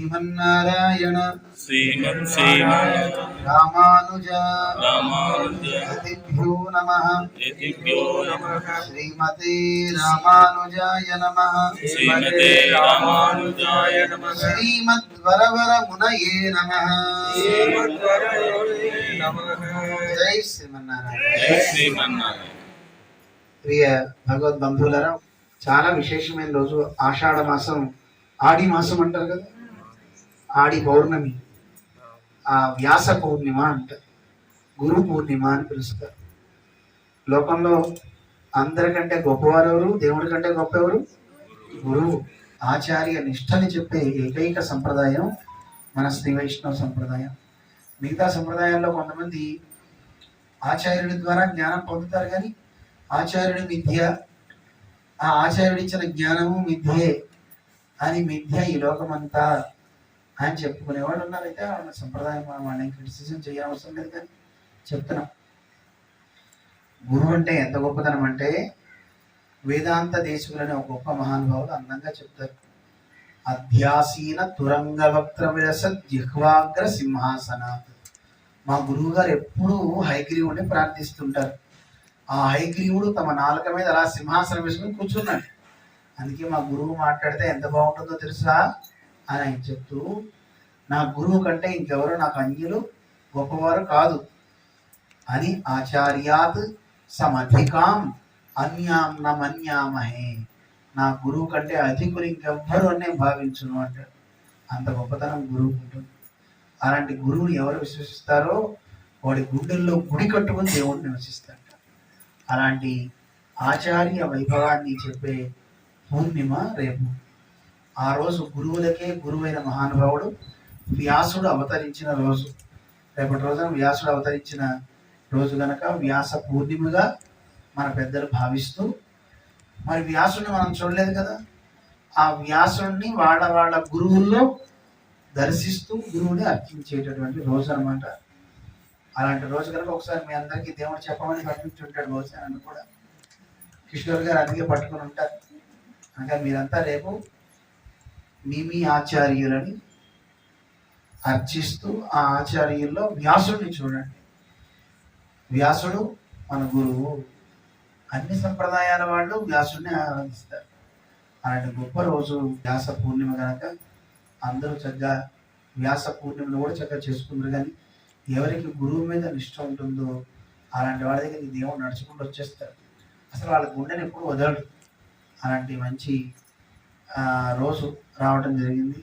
శ్రీమన్నారాయణ. శ్రీమన్ శ్రీమన్ రామానుజ. రామానుజ. యతిభ్యో నమ. యతిభ్యో నమః. శ్రీమతే రామానుజాయ నమ. శ్రీమతే రామానుజాయ నమః. శ్రీమద్వరవర మునయే నమ. శ్రీమద్వరయోనే నమః. జై శ్రీమన్నారాయణ. జై శ్రీమన్నారాయణ. ప్రియ భగవద్ బంధువులరా చాలా విశేషమైన రోజు. ఆషాఢ మాసం ఆడి మాసం అంటారు కదా. ఆడి పౌర్ణమి ఆ వ్యాస పౌర్ణిమ అంటారు గురు పూర్ణిమ అని పిలుస్తారు. లోకంలో అందరికంటే గొప్పవారు ఎవరు? దేవుడి కంటే గొప్ప ఎవరు? గురువు. ఆచార్య నిష్టని చెప్పే ఏకైక సంప్రదాయం మన శ్రీ వైష్ణవ సంప్రదాయం. మిగతా సంప్రదాయాల్లో కొంతమంది ఆచార్యుడి ద్వారా జ్ఞానం పొందుతారు కానీ ఆచార్యుడి మిథ్య ఆ ఆచార్యుడిచ్చిన జ్ఞానము మిథ్యే అని మిథ్య ఈ లోకమంతా అని చెప్పుకునేవాళ్ళు ఉన్నారు అయితే వాళ్ళ సంప్రదాయం మనం వాళ్ళని క్రిటిసిజం చేయవసరం లేదు కానీ చెప్తున్నాం. గురువు అంటే ఎంత గొప్పతనం అంటే వేదాంత దేశకులని ఒక గొప్ప మహానుభావులు అందంగా చెప్తారు. అధ్యాసీన తురంగ వక్ర విరస జిహ్వాగ్ర సింహాసనాత్. మా గురువు గారు ఎప్పుడూ హైగ్రీవుడిని ప్రార్థిస్తుంటారు. ఆ హైగ్రీవుడు తమ నాలుక మీద అలా సింహాసనం వేసుకుని కూర్చున్నాడు. అందుకే మా గురువు మాట్లాడితే ఎంత బాగుంటుందో తెలుసా? అని ఆయన చెప్తూ నా గురువు కంటే ఇంకెవరు నాకు అన్యులు గొప్పవారు కాదు. అని ఆచార్యాత్ సమధికాం అన్యాం నమన్యామహే. నా గురువు కంటే అధికులు ఇంకెవ్వరు అనే భావించును అంటాడు. అంత గొప్పతనం గురువు ఉంటుంది అలాంటి గురువుని ఎవరు విశ్వసిస్తారో వాడి గుండెల్లో గుడి కట్టుకుని దేవుడిని నివసిస్తాడు అలాంటి ఆచార్య వైభవాన్ని చెప్పే పూర్ణిమ రేపు. ఆ రోజు గురువులకే గురువైన మహానుభావుడు వ్యాసుడు అవతరించిన రోజు. రేపటి రోజున వ్యాసుడు అవతరించిన రోజు గనక వ్యాస పూర్ణిమగా మన పెద్దలు భావిస్తూ మరి వ్యాసుడిని మనం చూడలేదు కదా? ఆ వ్యాసుడిని వాళ్ళ వాళ్ళ గురువుల్లో దర్శిస్తూ గురువుని అర్చించేటటువంటి రోజు అన్నమాట. అలాంటి రోజు కనుక ఒకసారి మీ అందరికీ దేవుడు చెప్పమని పంపించి ఉంటాడు బహుశా కూడా. కిషోర్ గారు అందుకే పట్టుకుని ఉంటారు. అనగా మీరంతా రేపు మీ మీ ఆచార్యులని అర్చిస్తూ ఆ ఆచార్యుల్లో వ్యాసుడిని చూడండి. వ్యాసుడు మన గురువు. అన్ని సంప్రదాయాల వాళ్ళు వ్యాసుడిని ఆరాధిస్తారు. అలాంటి గొప్ప రోజు వ్యాస పూర్ణిమ కనుక అందరూ చక్కగా వ్యాస పూర్ణిమను కూడా చక్కగా చేసుకుంటారు. కానీ ఎవరికి గురువు మీద నిష్ట ఉంటుందో అలాంటి వాళ్ళ దగ్గర దేవుడు నడుచుకుంటూ వచ్చేస్తారు. అసలు వాళ్ళ గుండెని ఎప్పుడు వదలడు. అలాంటి మంచి రోజు రావటం జరిగింది.